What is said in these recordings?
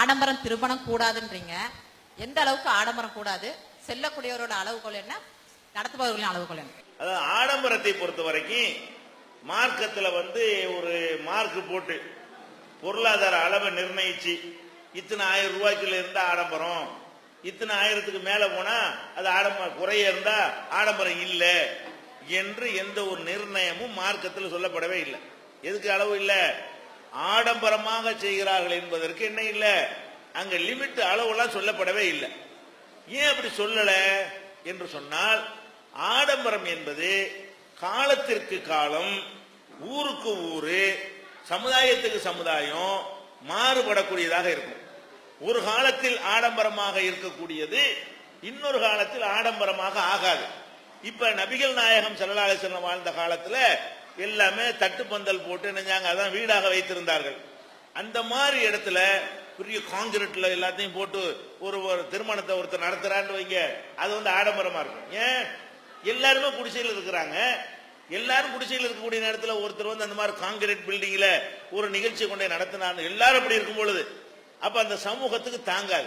ஆடம்பரம் திருமணம் கூடாதுன்றீங்க. எந்த அளவுக்கு ஆடம்பரம் கூடாது? செல்லக்கூடியவரோட அளவுகோல் என்ன? நடத்துபவர்களின் அளவுகோல் என்ன? அதாவது ஆடம்பரத்தை பொறுத்த வரைக்கும் மார்க்கத்துல வந்து ஒரு மார்க் போட்டு பொருளாதார அளவை நிர்ணயிச்சு இத்தனை ஆயிரம் ரூபாய்க்குள்ள இருந்தா ஆடம்பரம். இத்தனை ஆயிரத்துக்கு மேல போனா அது ஆடம்பரம் குறைய இருந்தா ஆடம்பரம் இல்லை என்று எந்த ஒரு நிர்ணயமும் மார்க்கத்தில் சொல்லப்படவே இல்லை. எதுக்கு அளவு இல்லை? ஆடம்பரமாக செய்கிறார்கள் என்பதற்கு என்ன இல்லை? அங்க லிமிட் அளவுலாம் சொல்லப்படவே இல்லை. ஏன் அப்படி சொல்லல? என்று சொன்னால் ஆடம்பரம் என்பது காலத்திற்கு காலம் ஊருக்கு ஊரு சமுதாயத்துக்கு சமுதாயம் மாறுபடக்கூடியதாக இருக்கும். ஒரு காலத்தில் ஆடம்பரமாக இருக்கக்கூடியது இன்னொரு காலத்தில் ஆடம்பரமாக ஆகாது. இப்ப நபிகள் நாயகம் ஸல்லல்லாஹு வாழ்ந்த காலத்துல எல்லாமே தட்டுப்பந்தல் போட்டு நினைஞ்சாங்க அதான் வீடாக வைத்திருந்தார்கள். அந்த மாதிரி இடத்துல பெரிய காங்கிரீட்ல எல்லாத்தையும் போட்டு ஒரு ஒரு திருமணத்தை ஒருத்தர் நடத்துறான்னு வைங்க. அது வந்து ஆடம்பரமா இருக்கும். ஏன்? எல்லாருமே குடிசையில் இருக்கிறாங்க. எல்லாரும் குடிசையில் இருக்கக்கூடிய நேரத்தில் ஒருத்தர் வந்து அந்த மாதிரி காங்கிரீட் பில்டிங்ல ஒரு நிகழ்ச்சி கொண்டே நடத்தினார் எல்லாரும் அப்படி இருக்கும் பொழுது அப்ப அந்த சமூகத்துக்கு தாங்காது.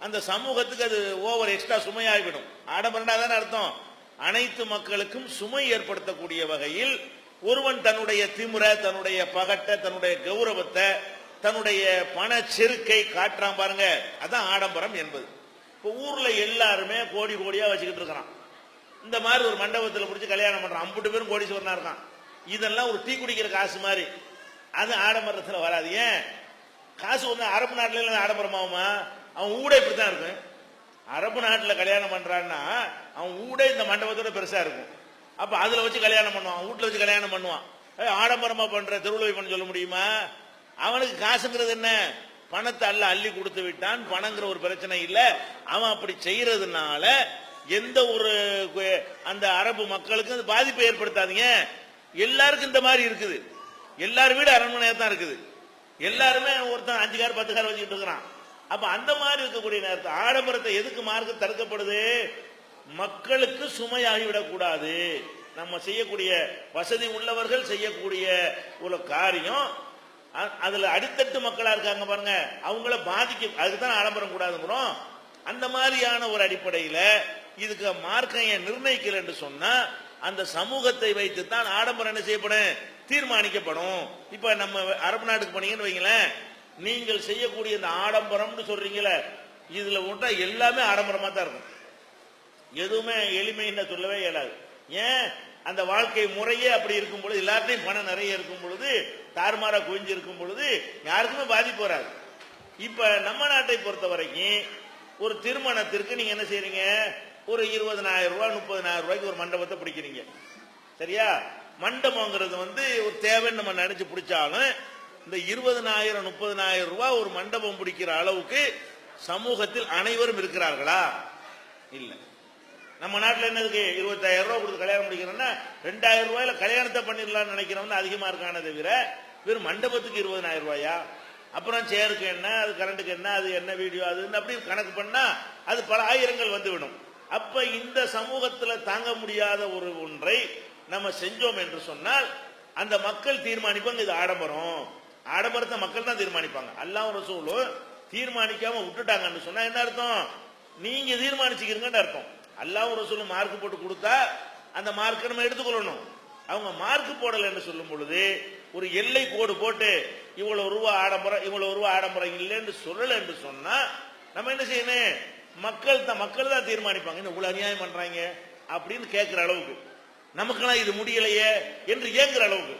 அந்த சமூகத்துக்கு அது ஓவர் எக்ஸ்ட்ரா சுமையாகிவிடும். ஆடம்பரண்டா தானே அர்த்தம்? அனைத்து மக்களுக்கும் சுமை ஏற்படுத்தக்கூடிய வகையில் ஒருவன் தன்னுடைய திமுறை தன்னுடைய பகட்டை தன்னுடைய கௌரவத்தை தன்னுடைய பண செருக்கை காட்டுறான் பாருங்க. அதான் ஆடம்பரம் என்பது. இப்போ ஊர்ல எல்லாருமே கோடி கோடியா வச்சுக்கிட்டு இருக்கிறான். இந்த மாதிரி ஒரு மண்டபத்தில் பிடிச்சி கல்யாணம் பண்றான். அம்புட்டு பேரும் கோடீஸ்வரனா இருக்கான். இதெல்லாம் ஒரு டீ குடிக்கிற காசு மாதிரி. அது ஆடம்பரத்தில் வராது. ஏன்? காசு ஒன்று அரபு நாட்டில எல்லாம் ஆடம்பரமாகுமா அவன் ஊடே இப்படித்தான் இருக்கும். அரபு நாட்டில் கல்யாணம் பண்றான்னா அவன் ஊடே இந்த மண்டபத்தோட பெருசா இருக்கும். அப்ப அதுல வச்சு கல்யாணம் பண்ணுவான் வீட்டுல வச்சு கல்யாணம் பண்ணுவான். ஆடம்பரமா பண்ற திருவிழா பண்ண சொல்ல முடியுமா? அவனுக்கு காசுங்கிறது என்ன? பணத்தை அல்ல அள்ளி கொடுத்து விட்டான். பணங்கிற ஒரு பிரச்சனை இல்ல. அவன் அப்படி செய்யறதுனால எந்த ஒரு அந்த அரபு மக்களுக்கும் அது பாதிப்பை ஏற்படுத்தாதீங்க. எல்லாருக்கும் இந்த மாதிரி இருக்குது. எல்லார் வீடு அரண்மனையா தான் இருக்குது. எல்லாருமே ஒருத்தன் அஞ்சு கார் பத்து கார் வச்சுக்கிட்டு இருக்கிறான். அப்ப அந்த மாதிரி இருக்கக்கூடிய நேரத்தை ஆடம்பரத்தை எதுக்கு மார்க்கு தடுக்கப்படுது? மக்களுக்கு சுமையாகிவிடக்கூடாது. நம்ம செய்யக்கூடிய வசதி உள்ளவர்கள் செய்யக்கூடிய ஒரு காரியம் அதுல அடித்தட்டு மக்களா இருக்காங்க பாருங்க. அவங்கள பாதிக்க அதுக்குதான் ஆடம்பரம் கூடாதுங்கிறோம். அந்த மாதிரியான ஒரு அடிப்படையில இதுக்கு மார்க்கம் ஏன் நிர்ணயிக்கல என்று சொன்னா அந்த சமூகத்தை வைத்து தான் ஆடம்பரம் என்ன செய்யப்படும்? தீர்மானிக்கப்படும். இப்ப நம்ம அரபு நாட்டுக்கு போனீங்கன்னு வைங்களேன் நீங்கள் செய்யக்கூடிய இந்த ஆடம்பரம்னு சொல்றீங்களே இதுல ஒன்றா எல்லாமே ஆடம்பரமா தான் இருக்கும். எதுவுமே எளிமைன்னு சொல்லவே இயலாது. ஏன்? அந்த வாழ்க்கை முறையே அப்படி இருக்கும் பொழுது எல்லாத்தையும் பணம் நிறைய இருக்கும் பொழுது தாறுமாறா குவிஞ்சு இருக்கும் பொழுது யாருக்குமே பாதிப்பு வராது. இப்ப நம்ம நாட்டை பொறுத்த வரைக்கும் ஒரு திருமணத்திற்கு நீங்க என்ன செய்யறீங்க ஒரு இருபதனாயிரம் ரூபாய் முப்பதனாயிரம் ரூபாய்க்கு ஒரு மண்டபத்தை பிடிக்கிறீங்க. சரியா? மண்டபங்கிறது வந்து ஒரு தேவைன்னு நம்ம நினைச்சு பிடிச்சாலும் இந்த இருபதனாயிரம் முப்பதனாயிரம் ரூபாய் ஒரு மண்டபம் பிடிக்கிற அளவுக்கு சமூகத்தில் அனைவரும் இருக்கிறார்களா? இல்லை. நம்ம நாட்டில் என்னதுக்கு இருபத்தாயிரம் ரூபா கொடுத்து கல்யாணம் முடிக்கிறோம்னா ரெண்டாயிரம் ரூபாயில கல்யாணத்தை பண்ணிடலாம்னு நினைக்கிறவங்க அதிகமா இருக்கானே தவிர வெறும் மண்டபத்துக்கு இருபதனாயிரம் ரூபாயா? அப்புறம் சேருக்கு என்ன? அது கரண்ட்டுக்கு என்ன? அது என்ன வீடியோ? அது அப்படி கணக்கு பண்ணா அது பல ஆயிரங்கள் வந்துவிடும். அப்ப இந்த சமூகத்துல தாங்க முடியாத ஒரு ஒன்றை நம்ம செஞ்சோம் என்று சொன்னால் அந்த மக்கள் தீர்மானிப்பாங்க. இது ஆடம்பரம். ஆடம்பரத்தை மக்கள் தான் தீர்மானிப்பாங்க. அல்லாஹ் ரசூலும் தீர்மானிக்காம விட்டுட்டாங்கன்னு சொன்னா என்ன அர்த்தம்? நீங்க தீர்மானிச்சுக்கிறீங்கன்னு அர்த்தம். அல்லாவும் ரசூலும் மார்க் போட்டு கொடுத்தா அந்த மார்க்கை நம்ம எடுத்துக்கொள்ளணும். அவங்க மார்க் போடல என்று சொல்லும் பொழுது ஒரு எல்லை கோடு போட்டு இவ்வளவு ரூபா ஆடம்பரம் இவ்வளவு ரூபா ஆடம்பரம் இல்லைன்னு சொல்லல என்று சொன்னா நம்ம என்ன செய்யணும்? மக்கள் தான் மக்கள் தான் தீர்மானிப்பாங்க. இவ்வளவு அநியாயம் பண்றாங்க? அப்படின்னு கேட்கிற அளவுக்கு. நமக்கெல்லாம் இது முடியலையே என்று ஏங்குற அளவுக்கு.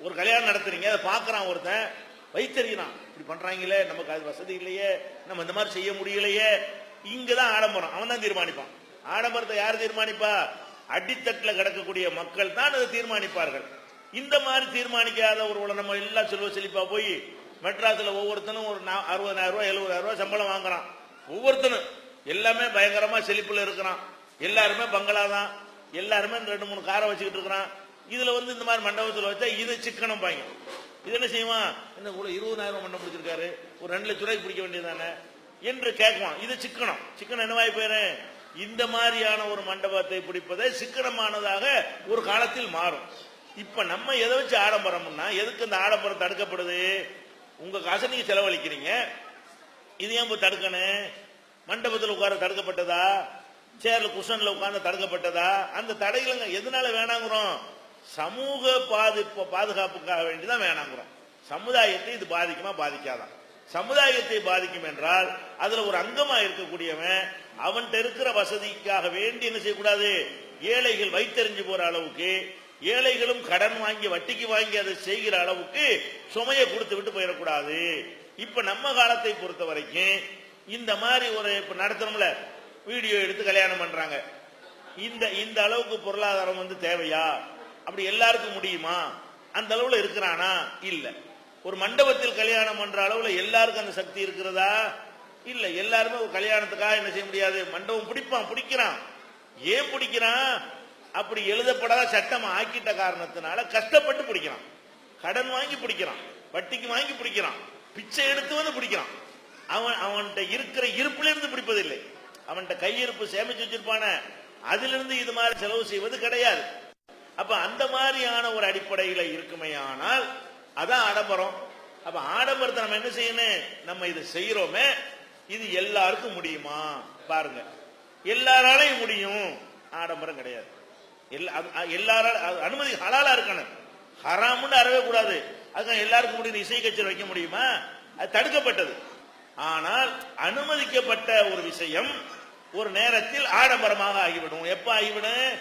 ஒரு கல்யாணம் நடத்துறீங்க அதை பார்க்கறான் ஒருத்தன் வைத்தறியறான் இப்படி பண்றாங்களே நமக்கு அது வசதி இல்லையே நம்ம இந்த மாதிரி செய்ய முடியலையே. இங்கதான் ஆடம்பரம். அவன் தான் தீர்மானிப்பான். ஆடம்பரத்தை யார் தீர்மானிப்பா? அடித்தட்டில் கிடக்கக்கூடிய மக்கள் தான் அதை தீர்மானிப்பார்கள். இந்த மாதிரி தீர்மானிக்காத ஒரு நம்ம எல்லாம் செல்வ செழிப்பா போய் மெட்ராஸில் ஒவ்வொருத்தனும் ஒரு நா- அறுபதாயிரம் ரூபாய் எழுபதாயிரம் ரூபாய் சம்பளம் வாங்குறான். ஒவ்வொருத்தனும். எல்லாமே பயங்கரமா செழிப்புல இருக்கிறான். எல்லாருமே பங்களா தான். எல்லாருமே இந்த ரெண்டு மூணு காரை வச்சுக்கிட்டு இருக்கிறான். இதுல வந்து இந்த மாதிரி மண்டபத்தில் வச்சா இது சிக்கனம் பாங்க இது என்ன செய்வான்? என்ன கூட இருபதாயிரம் மண்டபம் பிடிச்சிருக்காரு? ஒரு ரெண்டு லட்ச ரூபாய்க்கு பிடிக்க வேண்டியதானே என்று கேட்குவான். இது சிக்கனம். சிக்கனம் என்னவாய் போயிரு இந்த மாதிரியான ஒரு மண்டபத்தை பிடிப்பதை சிக்கனமானதாக ஒரு காலத்தில் மாறும். இப்ப நம்ம எதை வச்சு ஆடம்பரம்னா எதுக்கு இந்த ஆடம்பரம் தடுக்கப்படுது? உங்க காசை நீங்க செலவழிக்கிறீங்க. இது ஏன் தடுக்கணும்? மண்டபத்தில் உட்கார தடுக்கப்பட்டதா? சேர்ல குஷன்ல உட்கார்ந்து தடுக்கப்பட்டதா? அந்த தடைகளுங்க எதனால வேணாங்கிறோம்? சமூக பாதிப்பு பாதுகாப்புக்காக வேண்டிதான் வேணாங்கிறோம். சமுதாயத்தை இது பாதிக்குமா பாதிக்காதான் சமுதாயத்தை பாதிக்கும் என்றால் அதுல ஒரு அங்கமா இருக்கக்கூடியவன் அவன்கிட்ட இருக்கிற வசதிக்காக வேண்டி என்ன செய்யக்கூடாது? ஏழைகள் வைத்தறிஞ்சு போற அளவுக்கு ஏழைகளும் கடன் வாங்கி வட்டிக்கு வாங்கி அதை செய்கிற அளவுக்கு சுமையை கொடுத்து விட்டு போயிடக்கூடாது. இப்ப நம்ம காலத்தை பொறுத்த வரைக்கும் இந்த மாதிரி ஒரு இப்ப நடத்தணும்ல வீடியோ எடுத்து கல்யாணம் பண்றாங்க. இந்த இந்த அளவுக்கு பொருளாதாரம் வந்து தேவையா? அப்படி எல்லாருக்கும் முடியுமா? அந்த அளவுல இருக்கிறானா? இல்லை. ஒரு மண்டபத்தில் கல்யாணம் பண்ற அளவுல எல்லாருக்கும் அந்த சக்தி இருக்கிறதா? இல்ல எல்லாருமே ஒரு கல்யாணத்துக்காக என்ன செய்ய முடியாது? மண்டபம் பிடிப்பான் பிடிக்கிறான். ஏன் பிடிக்கிறான்? அப்படி எழுதப்படாத சட்டம் ஆக்கிட்ட காரணத்தினால கஷ்டப்பட்டு பிடிக்கிறான். கடன் வாங்கி பிடிக்கிறான். வட்டிக்கு வாங்கி பிடிக்கிறான். பிச்சை எடுத்து வந்து பிடிக்கிறான். அவன் அவன்கிட்ட இருக்கிற இருப்புல இருந்து பிடிப்பதில்லை. அவன்கிட்ட கையிருப்பு சேமிச்சு வச்சிருப்பான. அதிலிருந்து இது மாதிரி செலவு செய்வது கிடையாது. அப்ப அந்த மாதிரியான ஒரு அடிப்படையில இருக்குமேயானால் அதான் ஆடம்பரம். அப்ப ஆடம்பரத்தை நம்ம என்ன செய்யணும்? நம்ம இதை செய்யறோமே. இது எல்லாருக்கும் முடியுமா? பாருங்க. எல்லாராலையும் முடியும். ஆடம்பரம் கிடையாது. அது- எல்லாரால அது அனுமதி ஹலாலா இருக்கணும். ஹராம்னு அறவே கூடாது. அதுதான் எல்லாருக்கும் முடியும் இசை கச்சேரி வைக்க முடியுமா? அது தடுக்கப்பட்டது. ஆனால் அனுமதிக்கப்பட்ட ஒரு விஷயம் ஒரு நேரத்தில் ஆடம்பரமாக ஆகிவிடும். எப்ப ஆகிவிடும்?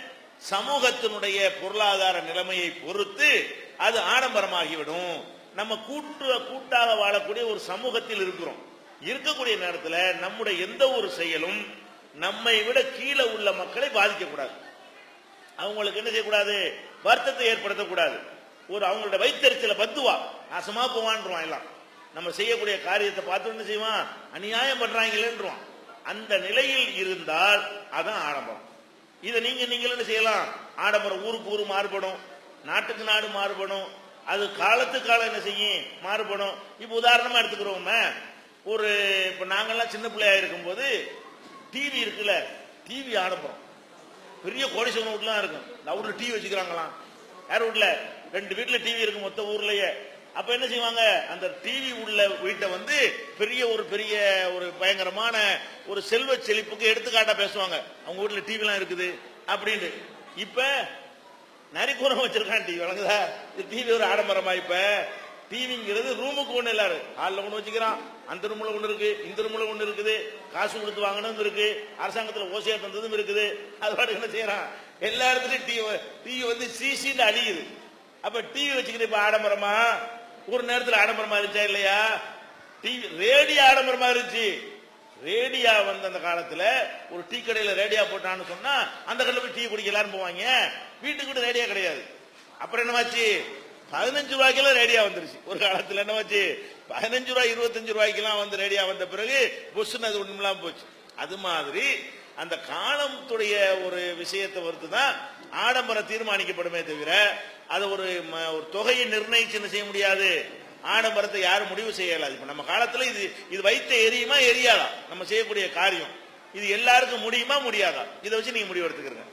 சமூகத்தினுடைய பொருளாதார நிலைமையை பொறுத்து அது ஆடம்பரமாகிவிடும். நம்ம கூட்டு கூட்டாக வாழக்கூடிய ஒரு சமூகத்தில் இருக்கிறோம். இருக்கக்கூடிய நேரத்தில் நம்முடைய எந்த ஒரு செயலும் நம்மை விட கீழே உள்ள மக்களை பாதிக்கக்கூடாது. அவங்களுக்கு என்ன செய்யக்கூடாது? வருத்தத்தை ஏற்படுத்தக்கூடாது. ஒரு அவங்களோட வைத்தறிச்சல பத்துவா நாசமா போவான்றான் எல்லாம். நம்ம செய்யக்கூடிய காரியத்தை பார்த்து என்ன செய்வான்? அநியாயம் பண்றாங்களேன்றான் அந்த நிலையில் இருந்தால் அதான் ஆடம்பரம். இதை நீங்க நீங்களும் என்ன செய்யலாம்? ஆடம்பரம் ஊருக்கு ஊர் மாறுபடும். நாட்டுக்கு நாடு மாறுபடும். அது காலத்துக்கு காலம் என்ன செய்யும்? மாறுபடும். இப்போ உதாரணமா எடுத்துக்கிறோமே. ஒரு இப்போ நாங்கள்லாம் சின்ன பிள்ளையா இருக்கும்போது டிவி இருக்குல்ல டிவி ஆடம்பரம். பெரிய கோடீஸ்வரன் வீட்டுலாம் இருக்கும். இந்த டிவி வச்சுக்கிறாங்களாம். யார் வீட்டுல? ரெண்டு வீட்டுல டிவி இருக்கு மொத்த ஊர்லயே. அப்ப என்ன செய்வாங்க? அந்த டிவி உள்ள வீட்டை வந்து பெரிய ஒரு பெரிய ஒரு பயங்கரமான ஒரு செல்வ செழிப்புக்கு எடுத்துக்காட்டா பேசுவாங்க. அவங்க வீட்டுல டிவி எல்லாம் இருக்குது. அப்படின்ட்டு. இப்ப நரிக்கூரம் வச்சிருக்கான் டிவி வழங்குதா இது டிவி ஒரு ஆடம்பரமா இப்ப. டிவிங்கிறது ரூமுக்கு ஒண்ணு எல்லாரும் ஹாலில் ஒண்ணு வச்சுக்கிறான். அந்த ரூம்ல ஒண்ணு இருக்கு. இந்த ரூம்ல ஒண்ணு இருக்குது. காசு கொடுத்து வாங்கணும் இருக்கு. அரசாங்கத்துல ஓசியா தந்ததும் இருக்குது. அது பாட்டு என்ன செய்யறான்? எல்லா இடத்துலயும் டிவி டிவி வந்து சிசின்னு அழியுது. அப்ப டிவி வச்சுக்கிட்டு இப்ப ஆடம்பரமா? ஒரு நேரத்துல ஆடம்பரமா இருந்துச்சா இல்லையா? டிவி ரேடியோ ஆடம்பரமா இருந்துச்சு. ரேடியா வந்த அந்த காலத்துல ஒரு டீ கடையில ரேடியா போட்டான்னு சொன்னா அந்த கடையில போய் டீ குடிக்க எல்லாரும் போவாங்க. வீட்டுக்கு கூட ரேடியா கிடையாது. அப்புறம் என்னவாச்சு? பதினஞ்சு ரூபாய்க்கெல்லாம் ரேடியா வந்துருச்சு. ஒரு காலத்துல என்னவாச்சு? பதினஞ்சு ரூபாய் இருபத்தஞ்சு ரூபாய்க்குலாம் வந்து ரேடியா வந்த பிறகு புஷ்னு அது ஒண்ணுமெல்லாம் போச்சு. அது மாதிரி அந்த காலத்துடைய ஒரு விஷயத்தை பொறுத்து தான் ஆடம்பரம் தீர்மானிக்கப்படுமே தவிர அதை ஒரு ம- ஒரு தொகையை நிர்ணயிச்சு என்ன செய்ய முடியாது? ஆடம்பரத்தை யாரும் முடிவு செய்யலாது இப்ப நம்ம காலத்துல இது இது வைத்த எரியுமா எரியாதா? நம்ம செய்யக்கூடிய காரியம். இது எல்லாருக்கும் முடியுமா முடியாதா? இதை வச்சு நீங்க முடிவு எடுத்துக்கிறீங்க